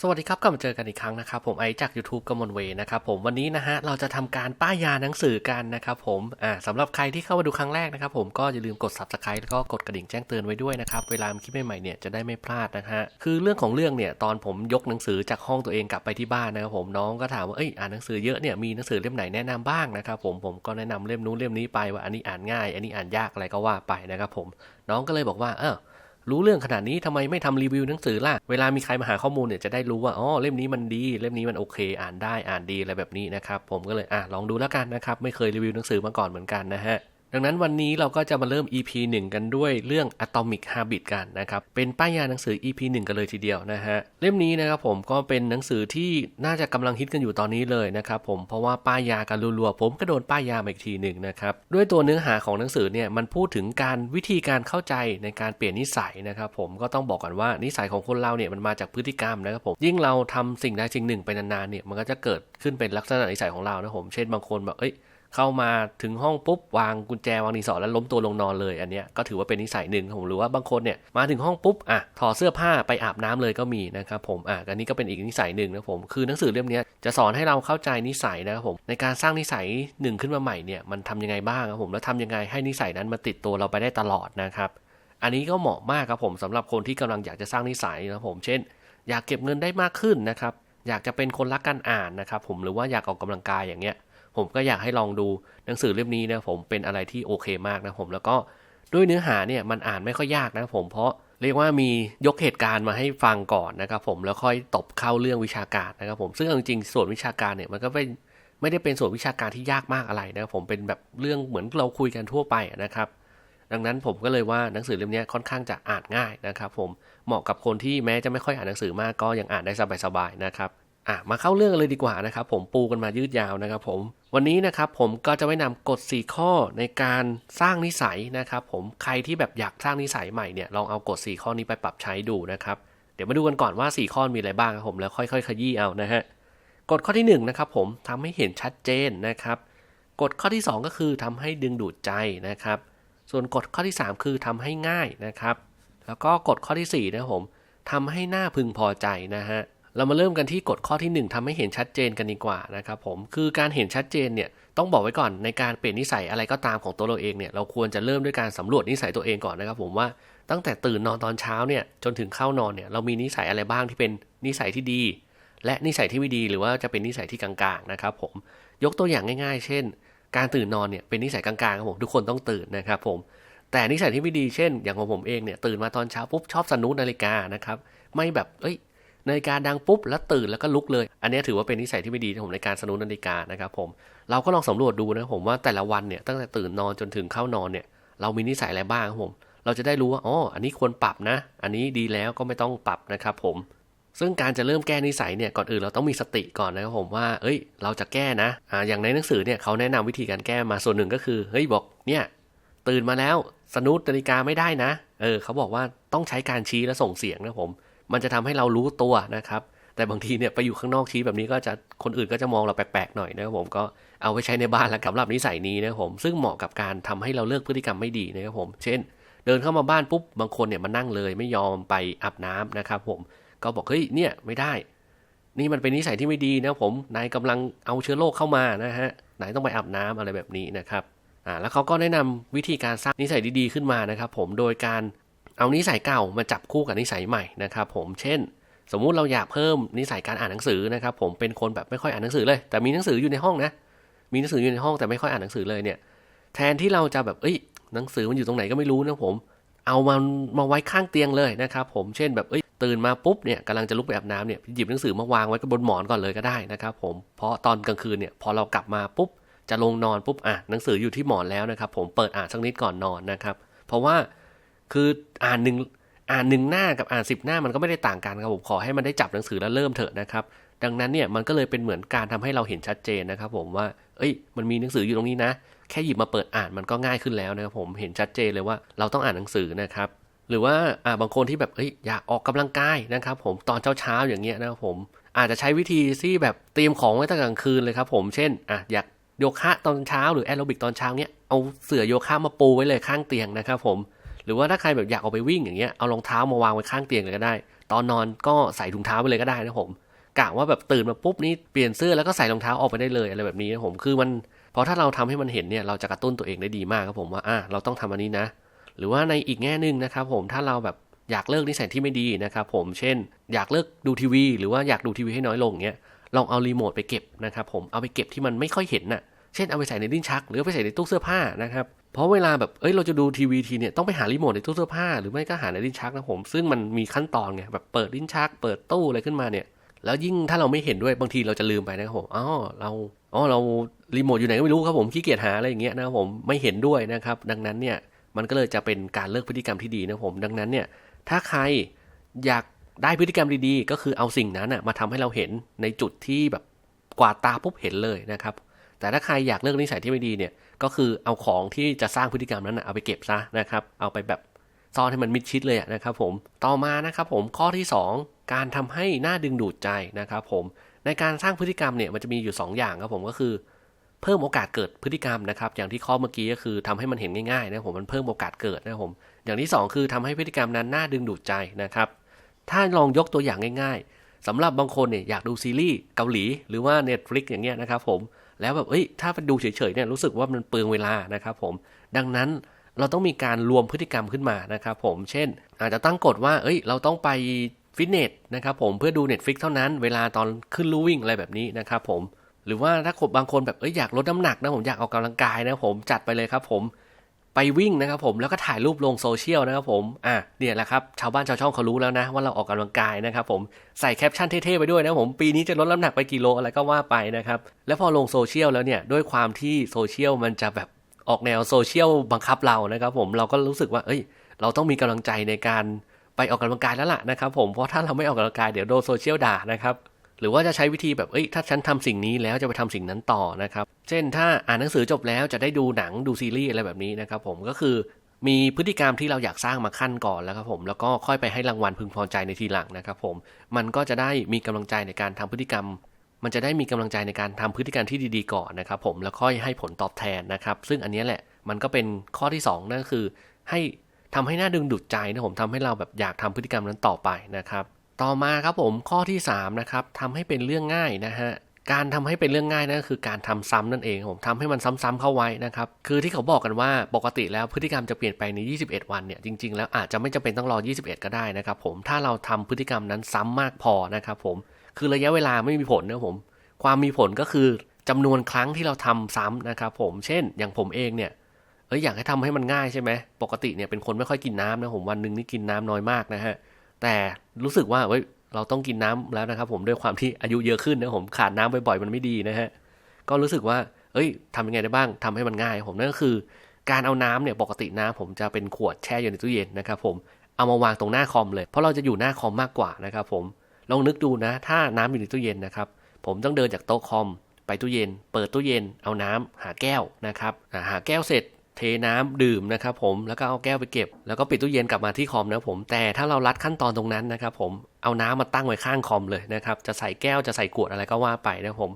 สวัสดีครับกลับมาเจอกันอีกครั้งนะครับ ผมไอจาก YouTube กมลเวนะครับผมวันนี้นะฮะเราจะทำการป้ายยาหนังสือกันนะครับผมอ่าสำหรับใครที่เข้ามาดูครั้งแรกนะครับผมก็อย่าลืมกด Subscribe แล้วก็กดกระดิ่งแจ้งเตือนไว้ด้วยนะครับเวลามีคลิปใหม่ๆเนี่ยจะได้ไม่พลาดนะฮะคือเรื่องของเรื่องเนี่ยตอนผมยกหนังสือจากห้องตัวเองกลับไปที่บ้านนะครับผมน้องก็ถามว่าเอ้ยอ่านหนังสือเยอะเนี่ยมีหนังสือเล่มไหนแนะนำบ้างนะครับผมผมก็แนะนำเล่มนู้นเล่มนี้ไปว่าอันนี้อ่านง่าย อันนี้อ่านยากอะไรก็ว่าไปนะครับผมน้องก็เลยบอกว่าเออ รู้เรื่องขนาดนี้ทำไมไม่ทำรีวิวหนังสือล่ะ เวลามีใครมาหาข้อมูลเนี่ยจะได้รู้ว่า อ๋อ เล่มนี้มันดี เล่มนี้มันโอเค อ่านได้ อ่านดีอะไรแบบนี้นะครับ ผมก็เลย อะ ลองดูแล้วกันนะครับ ไม่เคยรีวิวหนังสือมาก่อนเหมือนกันนะฮะ ดังนั้นวันนี้เราก็จะมาเริ่ม EP 1 กันด้วยเรื่อง Atomic Habit กันนะครับ เป็นป้ายยาหนังสือ EP 1 กันเลยทีเดียวนะฮะ เล่มนี้นะครับผมก็เป็นหนังสือที่น่าจะกำลังฮิตกันอยู่ตอนนี้เลยนะครับผม เพราะว่าป้ายยากันรัวๆ ผมก็โดนป้ายยามาอีกทีหนึ่งนะครับ ด้วยตัวเนื้อหาของหนังสือเนี่ยมันพูดถึงการวิธีการเข้าใจในการเปลี่ยนนิสัยนะครับผม ก็ต้องบอกก่อนว่านิสัยของคนเราเนี่ยมันมาจากพฤติกรรมนะครับผม ยิ่งเราทำสิ่งใดสิ่งหนึ่งไปนานๆเนี่ยมันก็จะเกิดขึ้นเป็นลักษณะนิสัยของเรานะผม เช่นบางคนแบบเอ้ย เข้ามาถึงห้องปุ๊บวางกุญแจวางดินสอแล้วล้มตัวลงนอนเลยอันเนี้ยก็ถือว่าเป็นนิสัยหนึ่งผมหรือว่าบางคนเนี่ยมาถึงห้องปุ๊บอะถอดเสื้อผ้าไปอาบน้ำเลยก็มีนะครับผมอะอันนี้ก็เป็นอีกนิสัยหนึ่งนะผมคือหนังสือเล่มนี้จะสอนให้เราเข้าใจนิสัยนะครับผมในการสร้างนิสัยหนึ่งขึ้นมาใหม่เนี่ยมันทำยังไงบ้างครับผมแล้วทำยังไงให้นิสัยนั้นมาติดตัวเราไปได้ตลอดนะครับอันนี้ก็เหมาะมากครับผมสำหรับคนที่กำลังอยากจะสร้างนิสัยนะครับผมเช่น อยากเก็บเงินได้มากขึ้นนะครับอยากจะเป็นคนรักการอ่านนะครับผมหรือว่าอยากออกกำลังกายอย่างเงี้ย ผมก็อยากให้ลองดูหนังสือเล่มนี้นะผมเป็นอะไรที่โอเคมากนะผมแล้วก็ด้วยเนื้อหาเนี่ยมันอ่านไม่ค่อยยากนะผมเพราะเรียกว่ามียกเหตุการณ์มาให้ฟังก่อนนะครับผมแล้วค่อยตบเข้าเรื่องวิชาการนะครับผมซึ่งจริงๆส่วนวิชาการเนี่ยมันก็ไม่ไม่ได้เป็นส่วนวิชาการที่ยากมากอะไรนะครับผมเป็นแบบเรื่องเหมือนเราคุยกันทั่วไปนะครับ ดังนั้นผมก็เลยว่าหนังสือเล่มนี้ค่อนข้างจะอ่านง่ายนะครับ ผมเหมาะกับคนที่แม้จะไม่ค่อยอ่านหนังสือมากก็ยังอ่านได้สบายๆนะครับ อะมาเข้าเรื่องเลยดีกว่านะครับ ผมปูกันมายืดยาวนะครับ ผมวันนี้นะครับผมก็จะไม่นำกฎ 4 ข้อในการสร้างนิสัยนะครับ ผมใครที่แบบอยากสร้างนิสัยใหม่เนี่ยลองเอากฎ 4 ข้อนี้ไปปรับใช้ดูนะครับ เดี๋ยวมาดูกันก่อนว่า 4 ข้อมีอะไรบ้างครับผมแล้วค่อยๆ ขยี้เอานะฮะกฎข้อที่1นะครับผมทำให้เห็นชัดเจนนะครับกฎข้อที่ 2 ก็คือทำให้ดึงดูดใจนะครับ ส่วนกฎข้อที่ 3 คือทำให้ง่ายนะครับ แล้วก็กฎข้อที่4นะครับผมทำให้หน่าพึงพอใจนะฮะ เรามาเริ่มกันที่กฎข้อที่ 1ทำให้เห็นชัดเจนกันดีกว่านะครับผมคือการเห็นชัดเจนเนี่ยต้องบอกไว้ก่อนในการเปลี่ยนนิสัยอะไรก็ตามของตัวเราเองเนี่ยเราควรจะเริ่มด้วยการสำรวจนิสัยตัวเองก่อนนะครับผมว่าตั้งแต่ตื่นนอนตอนเช้าเนี่ยจนถึงเข้านอนเนี่ยเรามีนิสัยอะไรบ้างที่เป็นนิสัยที่ดี และนิสัยที่ไม่ดีหรือว่าจะเป็นนิสัยที่กลางๆนะครับผมยกตัวอย่างง่าย ๆ เช่น การตื่นนอนเนี่ยเป็นนิสัยกลางๆครับผมทุกคนต้องตื่นนะครับผมแต่นิสัยที่ไม่ดีเช่น อย่างของผมเองเนี่ยตื่นมาตอนเช้าปุ๊บชอบสนุกนาฬิกานะครับไม่แบบเอ้ย นาฬิกาดังปุ๊บแล้วตื่นแล้วก็ลุกเลย อันนี้ถือว่าเป็นนิสัยที่ไม่ดีของผมในการสนุนนาฬิกานะครับผมเราก็ลองสำรวจดูนะผมว่าแต่ละวันเนี่ยตั้งแต่ตื่นนอนจนถึงเข้านอนเนี่ยเรามีนิสัยอะไรบ้างครับผม เราจะได้รู้ว่าอ๋ออันนี้ควรปรับนะ อันนี้ดีแล้วก็ไม่ต้องปรับนะครับผมซึ่งการจะเริ่มแก้นิสัยเนี่ยก่อนอื่นเราต้องมีสติก่อนนะครับผมว่า เอ้ย เราจะแก้นะอ่าอย่างในหนังสือเนี่ยเขาแนะนำวิธีการแก้มาส่วนหนึ่งก็คือ เฮ้ยบอกเนี่ยตื่นมาแล้วสนุดนาฬิกาไม่ได้นะ เออเขาบอกว่าต้องใช้การชี้และส่งเสียงนะผม มันจะทำให้เรารู้ตัวนะครับ แต่บางทีเนี่ยไปอยู่ข้างนอกชี้แบบนี้ก็จะคนอื่นก็จะมองเราแปลกๆหน่อยนะครับผมก็เอาไว้ใช้ในบ้านแล้วสำหรับนิสัยนี้นะครับผมซึ่งเหมาะกับการทำให้เราเลิกพฤติกรรมไม่ดีนะครับผม เช่น เดินเข้ามาบ้านปุ๊บบางคนเนี่ยมานั่งเลยไม่ยอมไปอาบน้ำนะครับ ผมก็บอกเฮ้ยเนี่ยไม่ได้ นี่มันเป็นนิสัยที่ไม่ดีนะผมนายกำลังเอาเชื้อโรคเข้ามานะฮะนายต้องไปอาบน้ำอะไรแบบนี้นะครับอ่าแล้วเขาก็แนะนำวิธีการสร้างนิสัยดีๆขึ้นมานะครับ ผมโดยการ เอานิสัยเก่ามาจับคู่กับนิสัยใหม่นะครับผมเช่น สมมุติเราอยากเพิ่มนิสัยการอ่านหนังสือนะครับผมเป็นคนแบบไม่ค่อยอ่านหนังสือเลย แต่มีหนังสืออยู่ในห้องนะ มีหนังสืออยู่ในห้องแต่ไม่ค่อยอ่านหนังสือเลยเนี่ย แทนที่เราจะแบบเอ้ยหนังสือมันอยู่ตรงไหนก็ไม่รู้นะผม เอามันมาไว้ข้างเตียงเลยนะครับผมเช่นแบบเอ้ยตื่นมาปุ๊บเนี่ยกำลังจะลุกไปอาบน้ำเนี่ยหยิบหนังสือมาวางไว้บนหมอนก่อนเลยก็ได้นะครับผมเพราะตอนกลางคืนเนี่ยพอเรากลับมาปุ๊บจะลงนอนปุ๊บอะหนังสืออยู่ที่หมอนแล้วนะครับผมเปิดอ่านสักนิดก่อนนอนนะครับเพราะว่า คืออ่านหนึ่งอ่านหนึ่งหน้ากับอ่านสิบหน้ามันก็ไม่ได้ต่างกันครับผมขอให้มันได้จับหนังสือแล้วเริ่มเถอะนะครับ ดังนั้นเนี่ยมันก็เลยเป็นเหมือนการทำให้เราเห็นชัดเจนนะครับ ผมว่า เอ้ย มันมีหนังสืออยู่ตรงนี้นะ แค่หยิบมาเปิดอ่านมันก็ง่ายขึ้นแล้วนะครับผมเห็นชัดเจนเลยว่าเราต้องอ่านหนังสือนะครับหรือว่าอ่าบางคนที่แบบเอ้ยอยากออกกำลังกายนะครับผมตอนเช้าๆอย่างเงี้ยนะครับผมอาจจะใช้วิธีที่แบบเตรียมของไว้ตั้งกลางคืนเลยครับผมเช่นอะอยากโยคะตอนเช้าหรือแอโรบิกตอนเช้าเนี้ยเอาเสื่อโยคะมาปูไว้เลยข้างเตียงนะครับผม หรือว่าถ้าใครแบบอยากออกไปวิ่งอย่างเงี้ยเอารองเท้ามาวางไว้ข้างเตียงเลยก็ได้ ตอนนอนก็ใส่ถุงเท้าไปเลยก็ได้นะผมกะว่าแบบตื่นมาปุ๊บนี้เปลี่ยนเสื้อแล้วก็ใส่รองเท้าออกไปได้เลยอะไรแบบนี้นะผมคือมันพอถ้าเราทำให้มันเห็นเนี่ยเราจะกระตุ้นตัวเองได้ดีมากครับผมว่าอะเราต้องทำอันนี้นะ หรือว่าในอีกแง่หนึ่งนะครับผมถ้าเราแบบอยากเลิกนิสัยที่ไม่ดีนะครับผมเช่น อยากเลิกดูทีวี หรือว่าอยากดูทีวีให้น้อยลงเงี้ยลองเอารีโมทไปเก็บนะครับผมเอาไปเก็บที่มันไม่ค่อยเห็นน่ะเช่นเอาไปใส่ในลิ้นชัก หรือไปใส่ในตู้เสื้อผ้านะครับ เพราะเวลาแบบเอ้ยเราจะดูทีวีทีเนี่ยต้องไปหารีโมทในตู้เสื้อผ้าหรือไม่ก็หาในลิ้นชักนะผม ซึ่งมันมีขั้นตอนไงแบบเปิดลิ้นชัก เปิดตู้อะไรขึ้นมาเนี่ย แล้วยิ่งถ้าเราไม่เห็นด้วยบางทีเราจะลืมไปนะครับผมอ๋อเราอ๋อเรารีโมทอยู่ไหนก็ไม่รู้ครับผมขี้เกียจหาอะไรอย่างเงี้ยนะครับผมไม่เห็นด้วยนะครับ ดังนั้นเนี่ยมันก็เลยจะเป็นการเลิกพฤติกรรมที่ดีนะผม ดังนั้นเนี่ยถ้าใครอยากได้พฤติกรรมดีๆ ก็คือเอาสิ่งนั้นมาทำให้เราเห็นในจุดที่แบบกวาดตาปุ๊บเห็นเลยนะครับ แต่ถ้าใครอยากเลิกนิสัยที่ไม่ดีเนี่ย ก็คือเอาของที่จะสร้างพฤติกรรมนั้นเอาไปเก็บซะนะครับ เอาไปแบบซ่อนให้มันมิดชิดเลยนะครับผมต่อมานะครับผมข้อที่ 2 การทำให้หน้าดึงดูดใจนะครับผมในการสร้างพฤติกรรมเนี่ยมันจะมีอยู่ 2 อย่างครับผมก็คือ เพิ่มโอกาสเกิดพฤติกรรมนะครับ อย่างที่ข้อเมื่อกี้ก็คือทำให้มันเห็นง่ายๆนะผมมันเพิ่มโอกาสเกิดนะผมอย่างที่ 2 คือทำให้พฤติกรรมนั้นน่าดึงดูดใจนะครับ ถ้าลองยกตัวอย่างง่าย ๆสำหรับบางคนเนี่ยอยากดูซีรีส์เกาหลี หรือว่า Netflix อย่างเงี้ยนะครับผม แล้วแบบเอ้ยถ้าไปดูเฉยๆเนี่ยรู้สึกว่ามันเปลืองเวลานะครับผมดังนั้นเราต้องมีการรวมพฤติกรรมขึ้นมานะครับผมเช่น อาจจะตั้งกฎว่าเอ้ยเราต้องไปฟิตเนสนะครับผมเพื่อดู Netflix เท่านั้น เวลาตอนขึ้นลู่วิ่งอะไรแบบนี้นะครับผมหรือว่าถ้าคนบางคนแบบเอ้ยอยากลดน้ำหนักนะผมอยากออกกำลังกายนะผมจัดไปเลยครับผม ไปวิ่งนะครับผมแล้วก็ถ่ายรูปลงโซเชียลนะครับผมอะเนี่ยแหละครับชาวบ้านชาวช่องเขารู้แล้วนะ ว่าเราออกกำลังกายนะครับผมใส่แคปชั่นเท่ๆไปด้วยนะผมปีนี้จะลดน้ำหนักไปกี่โลอะไรก็ว่าไปนะครับแล้วพอลงโซเชียลแล้วเนี่ยด้วยความที่โซเชียลมันจะแบบออกแนวโซเชียลบังคับเรานะครับผมเราก็รู้สึกว่า เอ้ย เราต้องมีกำลังใจในการไปออกกำลังกายแล้วล่ะนะครับผมเพราะถ้าเราไม่ออกกำลังกายเดี๋ยวโดนโซเชียลด่านะครับ หรือว่าจะใช้วิธีแบบเอ้ยถ้าฉันทำสิ่งนี้แล้วจะไปทำสิ่งนั้นต่อนะครับ เช่นถ้าอ่านหนังสือจบแล้วจะได้ดูหนังดูซีรีส์อะไรแบบนี้นะครับผมก็คือมีพฤติกรรมที่เราอยากสร้างมาขั้นก่อนแล้วครับผมแล้วก็ค่อยไปให้รางวัลพึงพอใจในทีหลังนะครับผมมันก็จะได้มีกำลังใจในการทำพฤติกรรม มันจะได้มีกำลังใจในการทำพฤติกรรมที่ดีๆก่อนนะครับผมแล้วค่อยให้ผลตอบแทนนะครับ ซึ่งอันนี้แหละมันก็เป็นข้อที่ 2 นั่นก็คือ ให้ทำให้หน้าดึงดูดใจนะผมทำให้เราแบบอยากทำพฤติกรรมนั้นต่อไปนะครับ ต่อมาครับผมข้อที่3นะครับทำให้เป็นเรื่องง่ายนะฮะการทำให้เป็นเรื่องง่ายนั่นก็คือการทำซ้ำนั่นเองผมทำให้มันซ้ำๆเข้าไว้นะครับคือที่เขาบอกกันว่าปกติแล้วพฤติกรรมจะเปลี่ยนไปใน 21 วันเนี่ยจริงๆ แล้วอาจจะไม่จำเป็นต้องรอ 21 ก็ได้นะครับผมถ้าเราทำพฤติกรรมนั้นซ้ำมากพอนะครับผมคือระยะเวลาไม่มีผลนะผมความมีผลก็คือจำนวนครั้งที่เราทำซ้ำนะครับผมเช่นอย่างผมเองเนี่ยเอ้ยอยากให้ทำให้มันง่ายใช่ไหมปกติเนี่ยเป็นคนไม่ค่อยกินน้ำนะผมวันหนึ่งนี่กินน้ำน้อยมากนะฮะ แต่รู้สึกว่าเว้ยเราต้องกินน้ำแล้วนะครับ ผมด้วยความที่อายุเยอะขึ้นนะผมขาดน้ำบ่อยๆมันไม่ดีนะฮะก็รู้สึกว่า เอ้ยทำยังไงได้บ้างทำให้มันง่าย ผมนั่นก็คือ การเอาน้ำเนี่ยปกติน้ำผมจะเป็นขวดแช่อยู่ในตู้เย็นนะครับ ผมเอามาวางตรงหน้าคอมเลย เพราะเราจะอยู่หน้าคอมมากกว่านะครับ ผมลองนึกดูนะ ถ้าน้ำอยู่ในตู้เย็นนะครับ ผมต้องเดินจากโต๊ะคอมไปตู้เย็น เปิดตู้เย็น เอาน้ำหาแก้วนะครับหาแก้วเสร็จ เทน้ำดื่มนะครับผมแล้วก็เอาแก้วไปเก็บ แล้วก็ปิดตู้เย็นกลับมาที่คอมนะผมแต่ถ้าเราลัดขั้นตอนตรงนั้นนะครับผมเอาน้ำมาตั้งไว้ข้างคอมเลยนะครับจะใส่แก้วจะใส่ขวดอะไรก็ว่าไปนะผม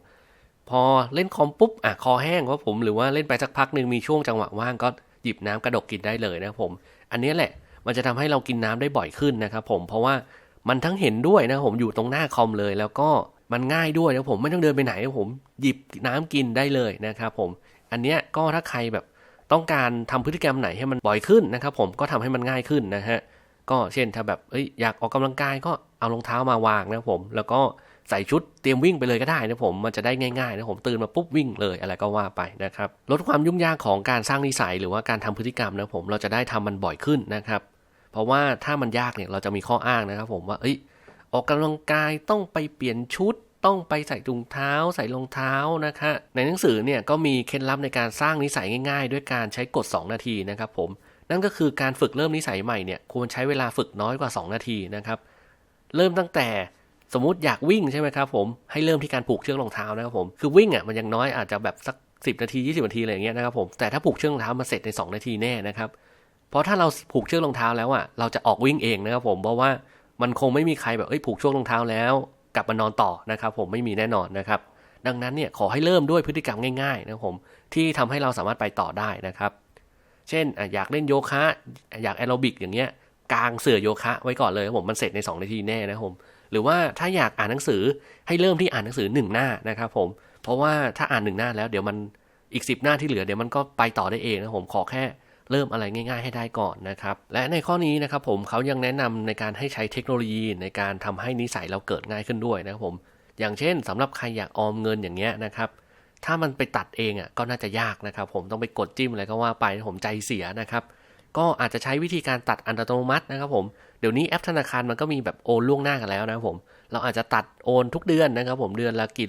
พอเล่นคอมปุ๊บอะคอแห้งว่าผมหรือว่าเล่นไปสักพักหนึ่งมีช่วงจังหวะว่างก็หยิบน้ำกระดกกินได้เลยนะผมอันนี้แหละมันจะทำให้เรากินน้ำได้บ่อยขึ้นนะครับผมเพราะว่ามันทั้งเห็นด้วยนะผมอยู่ตรงหน้าคอมเลย แล้วก็มันง่ายด้วยนะผมไม่ต้องเดินไปไหนผมหยิบน้ำกินได้เลยนะครับผม อันเนี้ยก็ถ้าใครแบบ ต้องการทำพฤติกรรมไหนให้มันบ่อยขึ้นนะครับ ผมก็ทำให้มันง่ายขึ้นนะฮะก็เช่นถ้าแบบเอ้ยอยากออกกำลังกายก็เอารองเท้ามาวางนะผม แล้วก็ใส่ชุดเตรียมวิ่งไปเลยก็ได้นะผมมันจะได้ง่ายๆนะผมตื่นมาปุ๊บวิ่งเลยอะไรก็ว่าไปนะครับลดความยุ่งยากของการสร้างนิสัยหรือว่าการทำพฤติกรรมนะผมเราจะได้ทำมันบ่อยขึ้นนะครับ เพราะว่าถ้ามันยากเนี่ยเราจะมีข้ออ้างนะครับ ผมว่าเอ้ยออกกำลังกายต้องไปเปลี่ยนชุด ต้องไปใส่ถุงเท้าใส่รองเท้านะคะ ในหนังสือเนี่ยก็มีเคล็ดลับในการสร้างนิสัยง่าย ๆ ด้วยการใช้กฎ 2 นาทีนะครับผม นั่นก็คือการฝึกเริ่มนิสัยใหม่เนี่ยควรใช้เวลาฝึกน้อยกว่า 2 นาทีนะครับ เริ่มตั้งแต่สมมติอยากวิ่งใช่ไหมครับผมให้เริ่มที่การผูกเชือกรองเท้านะครับผมคือวิ่งอะมันยังน้อยอาจจะแบบสัก 10 นาที 20 นาทีอะไรอย่างเงี้ยนะครับผมแต่ถ้าผูกเชือกรองเท้ามาเสร็จใน 2 นาทีแน่นะครับเพราะถ้าเราผูกเชือกรองเท้าแล้วอะเราจะออกวิ่งเองนะครับผมเพราะว่ามันคงไม่มีใครแบบเอ้ยผูกเชือกรองเท้าแล้ว กลับมานอนต่อนะครับ ผมไม่มีแน่นอนนะครับ ดังนั้นเนี่ยขอให้เริ่มด้วยพฤติกรรมง่ายๆนะผมที่ทำให้เราสามารถไปต่อได้นะครับ เช่นอยากเล่นโยคะอยากแอโรบิกอย่างเงี้ยกางเสื่อโยคะไว้ก่อนเลยผมมันเสร็จใน 2 นาทีแน่นะครับผมหรือว่าถ้าอยากอ่านหนังสือให้เริ่มที่อ่านหนังสือ 1 หน้านะครับผมเพราะว่าถ้าอ่านหนึ่งหน้าแล้วเดี๋ยวมันอีก 10 หน้าที่เหลือเดี๋ยวมันก็ไปต่อได้เองนะผมขอแค่ เริ่มอะไรง่ายๆให้ได้ก่อนนะครับ และในข้อนี้นะครับผมเขายังแนะนำในการให้ใช้เทคโนโลยีในการทำให้นิสัยเราเกิดง่ายขึ้นด้วยนะครับผม อย่างเช่นสำหรับใครอยากออมเงินอย่างเงี้ยนะครับ ถ้ามันไปตัดเองอะก็น่าจะยากนะครับ ผมต้องไปกดจิ้มอะไรก็ว่าไปผมใจเสียนะครับ ก็อาจจะใช้วิธีการตัดอัตโนมัตินะครับผมเดี๋ยวนี้แอปธนาคารมันก็มีแบบโอนล่วงหน้ากันแล้วนะครับผม เราอาจจะตัดโอนทุกเดือนนะครับ ผมเดือนละกี่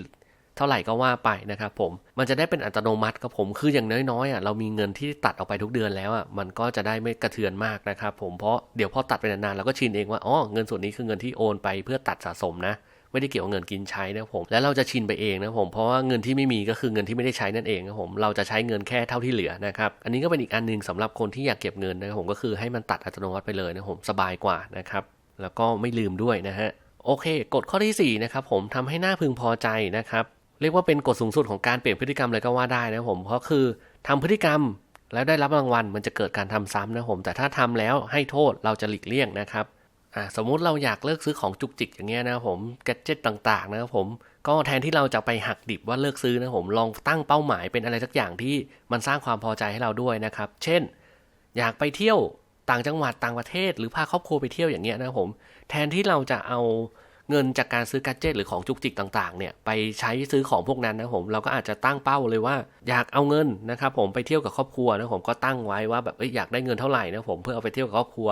ท่าไหร่ก็ว่าไปนะครับผม มันจะได้เป็นอัตโนมัติครับผม คืออย่างน้อยๆอะเรามีเงินที่ตัดออกไปทุกเดือนแล้วอะมันก็จะได้ไม่กระเทือนมากนะครับผม เพราะเดี๋ยวพอตัดไปนานๆเราก็ชินเองว่าอ๋อเงินส่วนนี้คือเงินที่โอนไปเพื่อตัดสะสมนะไม่ได้เกี่ยวกับเงินกินใช้นะผมแล้วเราจะชินไปเองนะผมเพราะว่าเงินที่ไม่มีก็คือเงินที่ไม่ได้ใช้นั่นเองนะผมเราจะใช้เงินแค่เท่าที่เหลือนะครับอันนี้ก็เป็นอีกอันหนึงสำหรับคนที่อยากเก็บเงินนะครับผมก็คือให้มันตัดอัตโนมัติไปเลยนะผมสบายกว่านะครับแล้วก็ไม่ลืมด้วยนะฮะโอเค กฎข้อที่4นะครับผมทำให้หน้าพึงพอใจนะครับ เรียกว่าเป็นกฎสูงสุดของการเปลี่ยนพฤติกรรมเลยก็ว่าได้นะผม เพราะคือทำพฤติกรรมแล้วได้รับรางวัลมันจะเกิดการทำซ้ำนะผม แต่ถ้าทำแล้วให้โทษเราจะหลีกเลี่ยงนะครับอ่าสมมุติเราอยากเลิกซื้อของจุกจิกอย่างเงี้ยนะผมแกจิตต่างๆนะครับผมก็แทนที่เราจะไปหักดิบว่าเลิกซื้อนะผมลองตั้งเป้าหมายเป็นอะไรสักอย่างที่มันสร้างความพอใจให้เราด้วยนะครับ เช่น อยากไปเที่ยวต่างจังหวัดต่างประเทศ หรือพาครอบครัวไปเที่ยวอย่างเงี้ยนะผม แทนที่เราจะเอา เงินจากการซื้อกัจเจตหรือของจุกจิกต่างๆเนี่ยไปใช้ซื้อของพวกนั้นนะผมเราก็อาจจะตั้งเป้าเลยว่า อยากเอาเงินนะครับผมไปเที่ยวกับครอบครัวนะผมก็ตั้งไว้ว่าแบบอยากได้เงินเท่าไหร่นะผมเพื่อเอาไปเที่ยวกับครอบครัว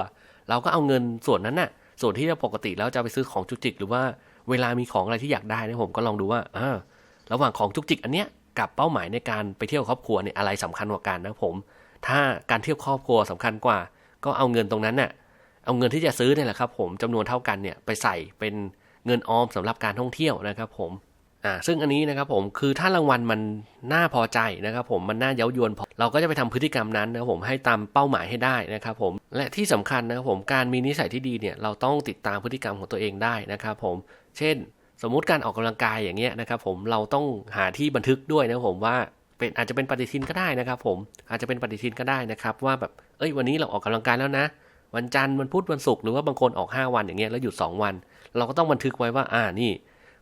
เราก็เอาเงินส่วนนั้นน่ะส่วนที่เราปกติแล้วจะไปซื้อของจุกจิก หรือว่าเวลามีของอะไรที่อยากได้นะผมก็ลองดูว่าอ่าระหว่างของจุกจิกอันเนี้ยกับเป้าหมายในการไปเที่ยวครอบครัวเนี่ยอะไรสำคัญกว่ากันนะผม ถ้าการเที่ยวครอบครัวสำคัญกว่า ก็เอาเงินตรงนั้นน่ะเอาเงินที่จะซื้อเนี่ยแหละครับ ผมจำนวนเท่ากันเนี่ยไปใส่เป็น เงินออมสำหรับการท่องเที่ยวนะครับผมอ่าซึ่งอันนี้นะครับผมคือถ้ารางวัลมันน่าพอใจนะครับผมมันน่าเย้ายวนพอเราก็จะไปทำพฤติกรรมนั้นนะครับผมให้ตามเป้าหมายให้ได้นะครับผมและที่สำคัญนะครับผมการมีนิสัยที่ดีเนี่ยเราต้องติดตามพฤติกรรมของตัวเองได้นะครับผมเช่น สมมุติการออกกำลังกายอย่างเงี้ยนะครับผมเราต้องหาที่บันทึกด้วยนะครับผมว่าเป็นอาจจะเป็นปฏิทินก็ได้นะครับผมอาจจะเป็นปฏิทินก็ได้นะครับว่าแบบเอ้ยวันนี้เราออกกำลังกายแล้วนะ วันจันทร์วันพุธวันศุกร์หรือว่าบางคนออก 5 วันอย่างเงี้ยแล้วหยุด 2 วัน เราก็ต้องบันทึกไว้ว่า อ่านี่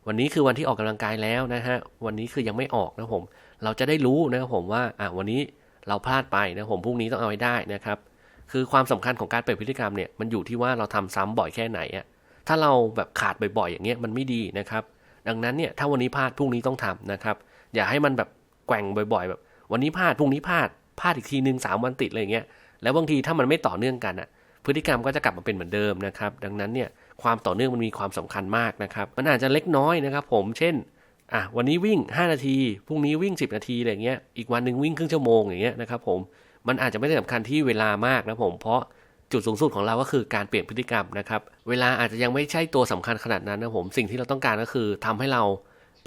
วันนี้คือวันที่ออกกำลังกายแล้วนะฮะ วันนี้คือยังไม่ออกนะผม เราจะได้รู้นะครับผมว่า อ่าวันนี้เราพลาดไปนะผมพรุ่งนี้ต้องเอาไว้ได้นะครับ คือความสำคัญของการเปลี่ยนพฤติกรรมเนี่ยมันอยู่ที่ว่าเราทำซ้ำบ่อยแค่ไหนอะถ้าเราแบบขาดบ่อยๆอย่างเงี้ยมันไม่ดีนะครับ ดังนั้นเนี่ยถ้าวันนี้พลาดพรุ่งนี้ต้องทำนะครับ อย่าให้มันแบบแกว่งบ่อย ๆ แบบ วันนี้พลาดพรุ่งนี้พลาดพลาดอีกทีหนึ่งสามวันติดอะไรอย่างเงี้ยแล้วบางทีถ้ามันไม่ต่อเนื่องกันอะพฤติกรรมก็จะกลับมาเป็นเหมือนเดิมนะครับ ดังนั้นเนี่ย ความต่อเนื่องมันมีความสำคัญมากนะครับ มันอาจจะเล็กน้อยนะครับ ผมเช่นอะวันนี้วิ่ง 5 นาที พรุ่งนี้วิ่ง 10 นาทีอะไรเงี้ยอีกวันหนึ่งวิ่งครึ่งชั่วโมงอย่างเงี้ยนะครับผมมันอาจจะไม่ได้สำคัญที่เวลามากนะผมเพราะจุดสูงสุดของเราก็คือการเปลี่ยนพฤติกรรมนะครับ เวลาอาจจะยังไม่ใช่ตัวสำคัญขนาดนั้นนะผม สิ่งที่เราต้องการก็คือทำให้เรา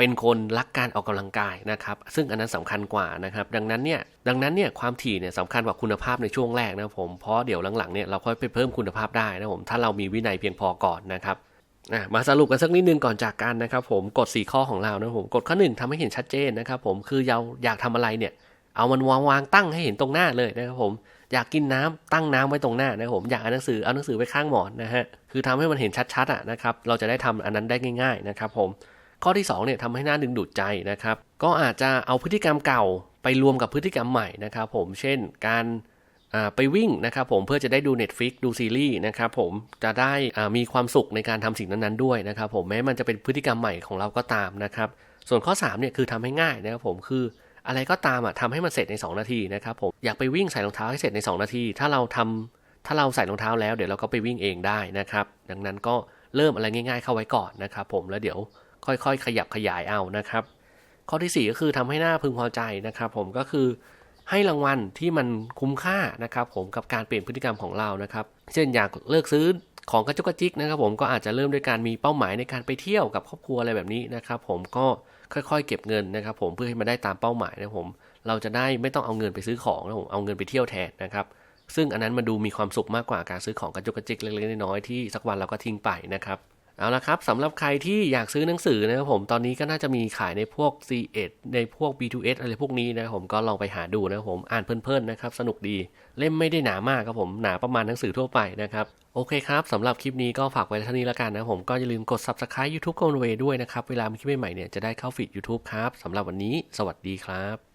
เป็นคนรักการออกกำลังกายนะครับ ซึ่งอันนั้นสำคัญกว่านะครับ ดังนั้นเนี่ยดังนั้นเนี่ยความถี่เนี่ยสำคัญกว่าคุณภาพในช่วงแรกนะผมเพราะเดี๋ยวหลังๆเนี่ยเราค่อยไปเพิ่มคุณภาพได้นะผมถ้าเรามีวินัยเพียงพอก่อนนะครับมาสรุปกันสักนิดนึงก่อนจากกันนะครับผมกฎ4ข้อของเรานะผมกฎข้อหนึ่งทำให้เห็นชัดเจนนะครับผมคือเราอยากทำอะไรเนี่ยเอามันวางวางตั้งให้เห็นตรงหน้าเลยนะครับผมอยากกินน้ำตั้งน้ำไว้ตรงหน้านะครับผมอยากอ่านหนังสือเอาหนังสือไว้ข้างหมอนนะฮะคือทำให้มันเห็นชัดๆอะนะครับเราจะได้ทำอันนั้นได้ง่าย ๆนะครับผม ข้อที่2เนี่ยทำให้หน้าดึงดูดใจนะครับ ก็อาจจะเอาพฤติกรรมเก่าไปรวมกับพฤติกรรมใหม่นะครับ ผมเช่นการไปวิ่งนะครับผมเพื่อจะได้ดู Netflix ดูซีรีส์นะครับผมจะได้มีความสุขในการทำสิ่งนั้นๆด้วยนะครับผมแม้มันจะเป็นพฤติกรรมใหม่ของเราก็ตามนะครับ ส่วนข้อ3เนี่ยคือทำให้ง่ายนะครับผมคืออะไรก็ตามอะทำให้มันเสร็จใน 2 นาทีนะครับผมอยากไปวิ่งใส่รองเท้าให้เสร็จใน 2 นาที ถ้าเราทำถ้าเราใส่รองเท้าแล้วเดี๋ยวเราก็ไปวิ่งเองได้นะครับ ดังนั้นก็เริ่มอะไรง่าย ๆ เข้าไว้ก่อนนะครับผมแล้วเดี๋ยว ค่อยๆ ขยับขยายเอานะครับ ข้อที่ 4 ก็คือทำให้หน้าพึงพอใจนะครับ ผมก็คือให้รางวัลที่มันคุ้มค่านะครับ ผมกับการเปลี่ยนพฤติกรรมของเรานะครับ เช่นอยากเลิกซื้อของกระจุกกระจิกนะครับ ผมก็อาจจะเริ่มด้วยการมีเป้าหมายในการไปเที่ยวกับครอบครัวอะไรแบบนี้นะครับ ผมก็ค่อยๆ เก็บเงินนะครับ ผมเพื่อให้มันได้ตามเป้าหมายนะผมเราจะได้ไม่ต้องเอาเงินไปซื้อของนะผมเอาเงินไปเที่ยวแทนนะครับ ซึ่งอันนั้นมันดูมีความสุขมากกว่าการซื้อของกระจุกกระจิกเล็กๆน้อยๆที่สักวันเราก็ทิ้งไปนะครับ เอาละครับสำหรับใครที่อยากซื้อหนังสือนะครับผมตอนนี้ก็น่าจะมีขายในพวก C1 ในพวก B2S อะไรพวกนี้นะครับผมก็ลองไปหาดูนะครับผมอ่านเพลินๆนะครับสนุกดีเล่มไม่ได้หนามากครับผมหนาประมาณหนังสือทั่วไปนะครับโอเคครับสำหรับคลิปนี้ก็ฝากไว้เท่านี้ล้วกันนะครับผมก็อย่าลืมกด Subscribe YouTube ก o นเวด้วยนะครับ เวลามีคลิปใหม่ๆเนี่ยจะได้เข้าฟีด YouTube ครับสำหรับวันนี้ สวัสดีครับ